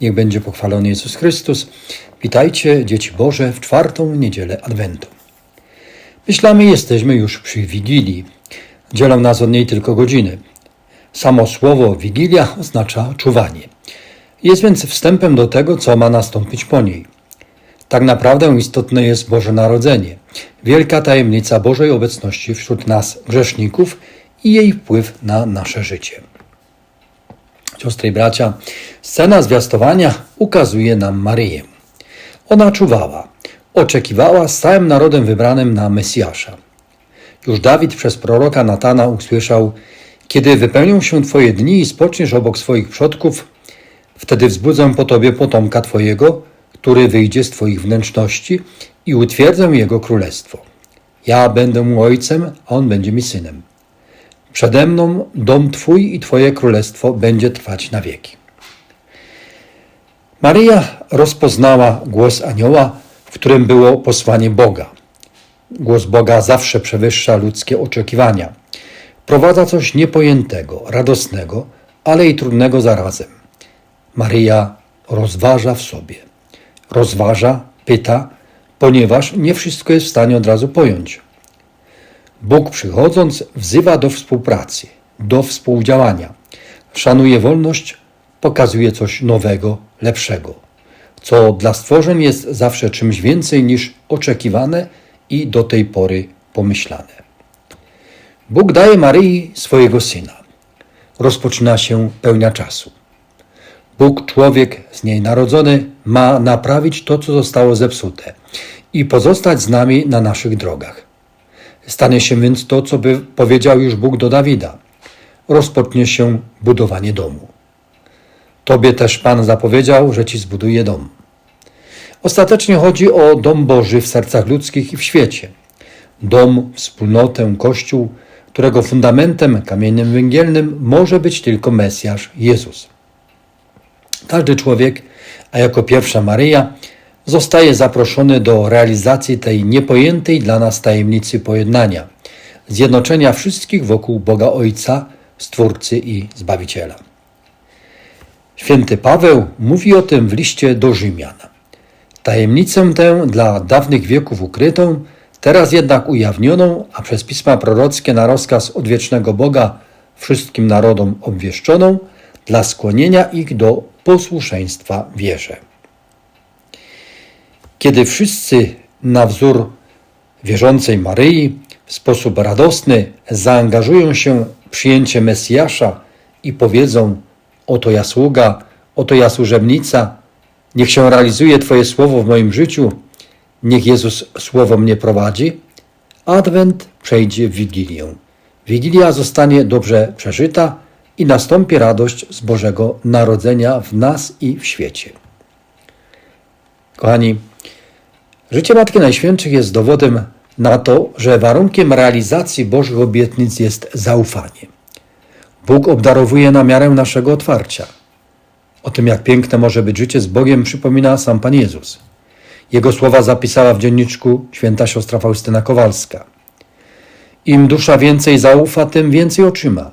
Niech będzie pochwalony Jezus Chrystus. Witajcie, dzieci Boże, w czwartą niedzielę Adwentu. Myślamy, jesteśmy już przy Wigilii. Dzielą nas od niej tylko godziny. Samo słowo Wigilia oznacza czuwanie. Jest więc wstępem do tego, co ma nastąpić po niej. Tak naprawdę istotne jest Boże Narodzenie, wielka tajemnica Bożej obecności wśród nas, grzeszników i jej wpływ na nasze życie. Siostry i bracia, scena zwiastowania ukazuje nam Maryję. Ona czuwała, oczekiwała z całym narodem wybranym na Mesjasza. Już Dawid przez proroka Natana usłyszał: Kiedy wypełnią się Twoje dni i spoczniesz obok swoich przodków, wtedy wzbudzę po Tobie potomka Twojego, który wyjdzie z Twoich wnętrzności i utwierdzę jego królestwo. Ja będę mu ojcem, a on będzie mi synem. Przede mną dom Twój i Twoje królestwo będzie trwać na wieki. Maryja rozpoznała głos anioła, w którym było posłanie Boga. Głos Boga zawsze przewyższa ludzkie oczekiwania. Prowadza coś niepojętego, radosnego, ale i trudnego zarazem. Maryja rozważa w sobie. Rozważa, pyta, ponieważ nie wszystko jest w stanie od razu pojąć. Bóg przychodząc wzywa do współpracy, do współdziałania. Szanuje wolność, pokazuje coś nowego, lepszego, co dla stworzeń jest zawsze czymś więcej niż oczekiwane i do tej pory pomyślane. Bóg daje Maryi swojego syna. Rozpoczyna się pełnia czasu. Bóg, człowiek z niej narodzony, ma naprawić to, co zostało zepsute i pozostać z nami na naszych drogach. Stanie się więc to, co by powiedział już Bóg do Dawida. Rozpocznie się budowanie domu. Tobie też Pan zapowiedział, że ci zbuduje dom. Ostatecznie chodzi o dom Boży w sercach ludzkich i w świecie. Dom, wspólnotę, kościół, którego fundamentem, kamieniem węgielnym może być tylko Mesjasz, Jezus. Każdy człowiek, a jako pierwsza Maryja, zostaje zaproszony do realizacji tej niepojętej dla nas tajemnicy pojednania, zjednoczenia wszystkich wokół Boga Ojca, Stwórcy i Zbawiciela. Święty Paweł mówi o tym w liście do Rzymian. Tajemnicę tę dla dawnych wieków ukrytą, teraz jednak ujawnioną, a przez pisma prorockie na rozkaz odwiecznego Boga wszystkim narodom obwieszczoną, dla skłonienia ich do posłuszeństwa wierze. Kiedy wszyscy na wzór wierzącej Maryi w sposób radosny zaangażują się w przyjęcie Mesjasza i powiedzą: Oto ja sługa, oto ja służebnica, niech się realizuje Twoje słowo w moim życiu, niech Jezus słowo mnie prowadzi, Adwent przejdzie w Wigilię. Wigilia zostanie dobrze przeżyta i nastąpi radość z Bożego Narodzenia w nas i w świecie. Kochani, życie Matki Najświętszych jest dowodem na to, że warunkiem realizacji Bożych obietnic jest zaufanie. Bóg obdarowuje na miarę naszego otwarcia. O tym, jak piękne może być życie z Bogiem, przypomina sam Pan Jezus. Jego słowa zapisała w dzienniczku święta siostra Faustyna Kowalska. Im dusza więcej zaufa, tym więcej otrzyma.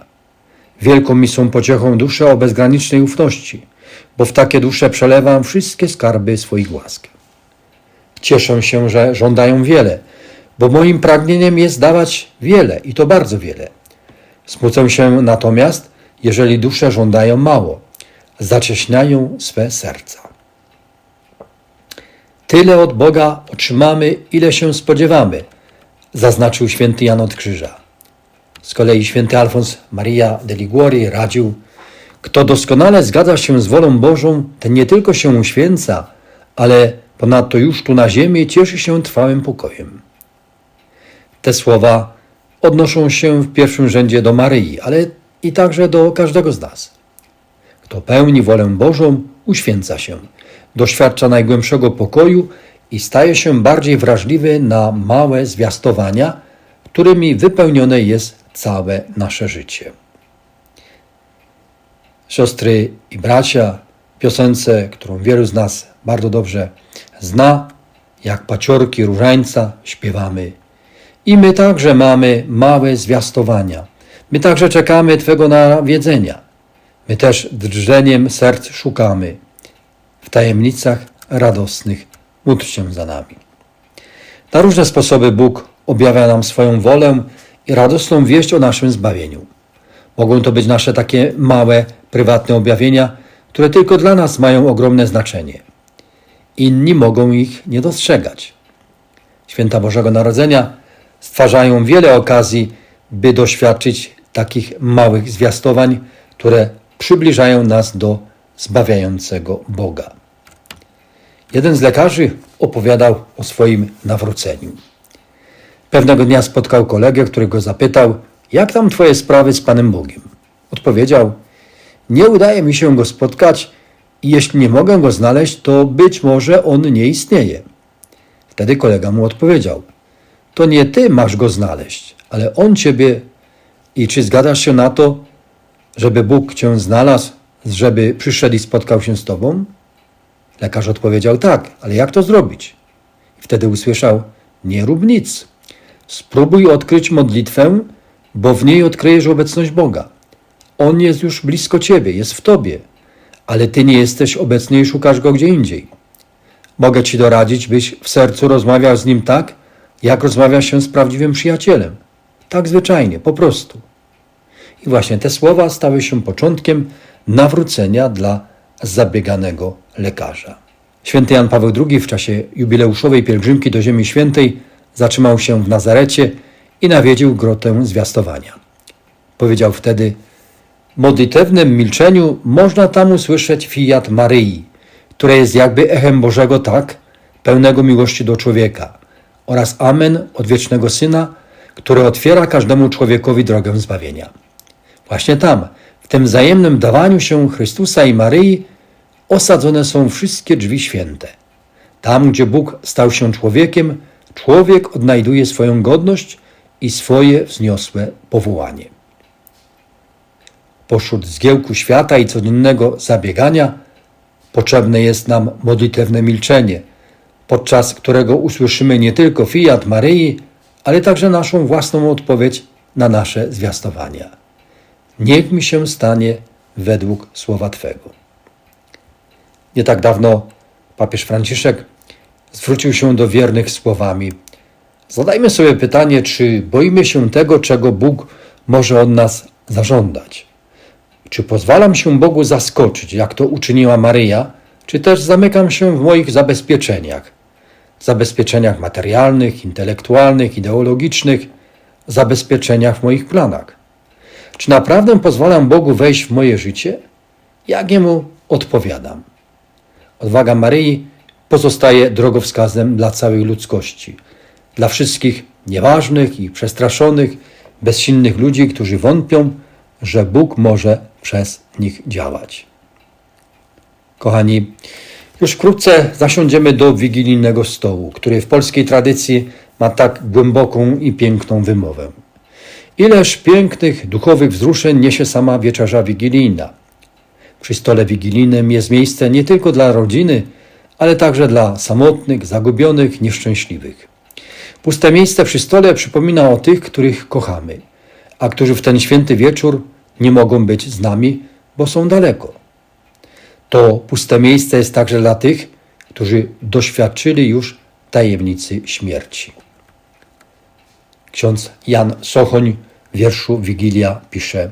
Wielką mi są pociechą dusze o bezgranicznej ufności, bo w takie dusze przelewam wszystkie skarby swoich łask. Cieszę się, że żądają wiele, bo moim pragnieniem jest dawać wiele i to bardzo wiele. Smucę się natomiast, jeżeli dusze żądają mało, zacieśniają swe serca. Tyle od Boga otrzymamy, ile się spodziewamy, zaznaczył święty Jan od Krzyża. Z kolei święty Alfons Maria de Liguori radził, kto doskonale zgadza się z wolą Bożą, ten nie tylko się uświęca, ale ponadto już tu na ziemi cieszy się trwałym pokojem. Te słowa odnoszą się w pierwszym rzędzie do Maryi, ale i także do każdego z nas. Kto pełni wolę Bożą, uświęca się, doświadcza najgłębszego pokoju i staje się bardziej wrażliwy na małe zwiastowania, którymi wypełnione jest całe nasze życie. Siostry i bracia, piosence, którą wielu z nas bardzo dobrze zna, jak paciorki różańca śpiewamy. I my także mamy małe zwiastowania. My także czekamy Twego nawiedzenia. My też drżeniem serc szukamy. w tajemnicach radosnych módl się za nami. Na różne sposoby Bóg objawia nam swoją wolę i radosną wieść o naszym zbawieniu. Mogą to być nasze takie małe, prywatne objawienia, które tylko dla nas mają ogromne znaczenie. Inni mogą ich nie dostrzegać. Święta Bożego Narodzenia stwarzają wiele okazji, by doświadczyć takich małych zwiastowań, które przybliżają nas do zbawiającego Boga. Jeden z lekarzy opowiadał o swoim nawróceniu. Pewnego dnia spotkał kolegę, który go zapytał, jak tam twoje sprawy z Panem Bogiem? Odpowiedział, nie udaje mi się go spotkać i jeśli nie mogę go znaleźć, to być może on nie istnieje. Wtedy kolega mu odpowiedział, to nie ty masz go znaleźć, ale on ciebie. I czy zgadzasz się na to, żeby Bóg cię znalazł, żeby przyszedł i spotkał się z tobą? Lekarz odpowiedział tak, ale jak to zrobić? I wtedy usłyszał: Nie rób nic. Spróbuj odkryć modlitwę, bo w niej odkryjesz obecność Boga. On jest już blisko ciebie, jest w tobie, ale ty nie jesteś obecny i szukasz go gdzie indziej. Mogę ci doradzić, byś w sercu rozmawiał z nim tak, jak rozmawia się z prawdziwym przyjacielem. Tak zwyczajnie, po prostu. I właśnie te słowa stały się początkiem nawrócenia dla zabieganego lekarza. Święty Jan Paweł II w czasie jubileuszowej pielgrzymki do Ziemi Świętej zatrzymał się w Nazarecie i nawiedził grotę zwiastowania. Powiedział wtedy: modlitewnym milczeniu można tam usłyszeć fiat Maryi, które jest jakby echem Bożego tak, pełnego miłości do człowieka, oraz Amen od wiecznego Syna, który otwiera każdemu człowiekowi drogę zbawienia. Właśnie tam, w tym wzajemnym dawaniu się Chrystusa i Maryi, osadzone są wszystkie drzwi święte. Tam, gdzie Bóg stał się człowiekiem, człowiek odnajduje swoją godność i swoje wzniosłe powołanie. Pośród zgiełku świata i codziennego zabiegania potrzebne jest nam modlitewne milczenie, podczas którego usłyszymy nie tylko fiat Maryi, ale także naszą własną odpowiedź na nasze zwiastowania. Niech mi się stanie według słowa Twego. Nie tak dawno papież Franciszek zwrócił się do wiernych słowami: Zadajmy sobie pytanie, czy boimy się tego, czego Bóg może od nas zażądać. Czy pozwalam się Bogu zaskoczyć, jak to uczyniła Maryja, czy też zamykam się w moich zabezpieczeniach, zabezpieczeniach materialnych, intelektualnych, ideologicznych, zabezpieczeniach w moich planach? Czy naprawdę pozwalam Bogu wejść w moje życie? Jak Jemu odpowiadam? Odwaga Maryi pozostaje drogowskazem dla całej ludzkości, dla wszystkich nieważnych i przestraszonych, bezsilnych ludzi, którzy wątpią, że Bóg może przez nich działać. Kochani, już wkrótce zasiądziemy do wigilijnego stołu, który w polskiej tradycji ma tak głęboką i piękną wymowę. Ileż pięknych, duchowych wzruszeń niesie sama wieczerza wigilijna. Przy stole wigilijnym jest miejsce nie tylko dla rodziny, ale także dla samotnych, zagubionych, nieszczęśliwych. Puste miejsce przy stole przypomina o tych, których kochamy, a którzy w ten święty wieczór nie mogą być z nami, bo są daleko. To puste miejsce jest także dla tych, którzy doświadczyli już tajemnicy śmierci. Ksiądz Jan Sochoń w wierszu Wigilia pisze: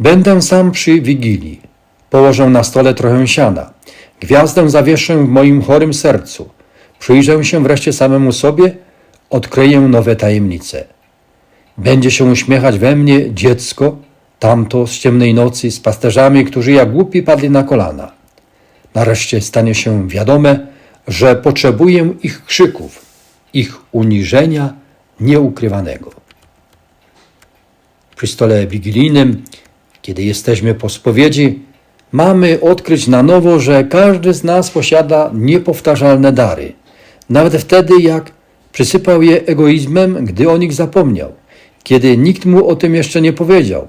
Będę sam przy Wigilii, położę na stole trochę siana, gwiazdę zawieszę w moim chorym sercu, przyjrzę się wreszcie samemu sobie, odkryję nowe tajemnice. Będzie się uśmiechać we mnie dziecko, tamto z ciemnej nocy z pasterzami, którzy jak głupi padli na kolana. Nareszcie stanie się wiadome, że potrzebuję ich krzyków, ich uniżenia nieukrywanego. Przy stole wigilijnym, kiedy jesteśmy po spowiedzi, mamy odkryć na nowo, że każdy z nas posiada niepowtarzalne dary, nawet wtedy, jak przysypał je egoizmem, gdy o nich zapomniał, kiedy nikt mu o tym jeszcze nie powiedział,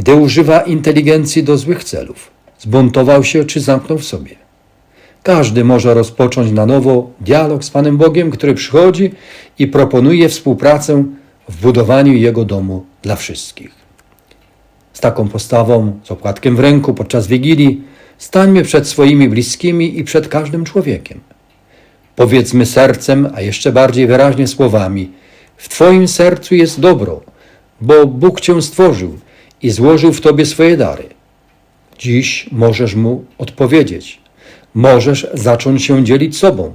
gdy używa inteligencji do złych celów, zbuntował się czy zamknął w sobie. Każdy może rozpocząć na nowo dialog z Panem Bogiem, który przychodzi i proponuje współpracę w budowaniu Jego domu dla wszystkich. Z taką postawą, z opłatkiem w ręku podczas Wigilii, Stańmy przed swoimi bliskimi i przed każdym człowiekiem. Powiedzmy sercem, a jeszcze bardziej wyraźnie słowami: W Twoim sercu jest dobro, bo Bóg Cię stworzył i złożył w Tobie swoje dary. Dziś możesz Mu odpowiedzieć. Możesz zacząć się dzielić sobą,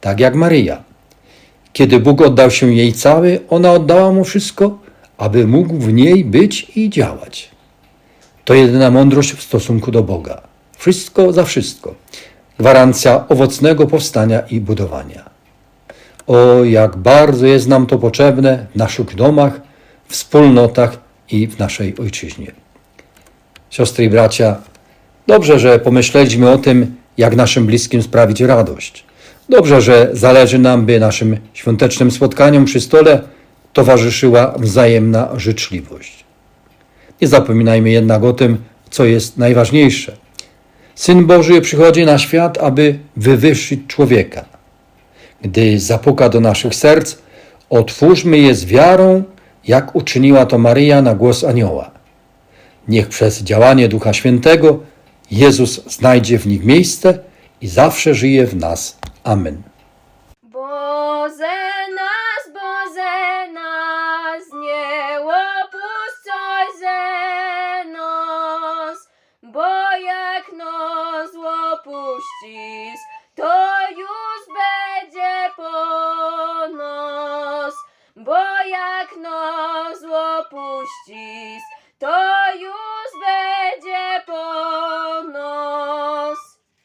tak jak Maryja. Kiedy Bóg oddał się jej cały, ona oddała Mu wszystko, aby mógł w niej być i działać. To jedyna mądrość w stosunku do Boga. Wszystko za wszystko. Gwarancja owocnego powstania i budowania. O, jak bardzo jest nam to potrzebne w naszych domach, wspólnotach i w naszej ojczyźnie. Siostry i bracia, dobrze, że pomyśleliśmy o tym, jak naszym bliskim sprawić radość. Dobrze, że zależy nam, by naszym świątecznym spotkaniom przy stole towarzyszyła wzajemna życzliwość. Nie zapominajmy jednak o tym, co jest najważniejsze. Syn Boży przychodzi na świat, aby wywyższyć człowieka. Gdy zapuka do naszych serc, otwórzmy je z wiarą, jak uczyniła to Maryja na głos anioła. Niech przez działanie Ducha Świętego Jezus znajdzie w nich miejsce i zawsze żyje w nas. Amen.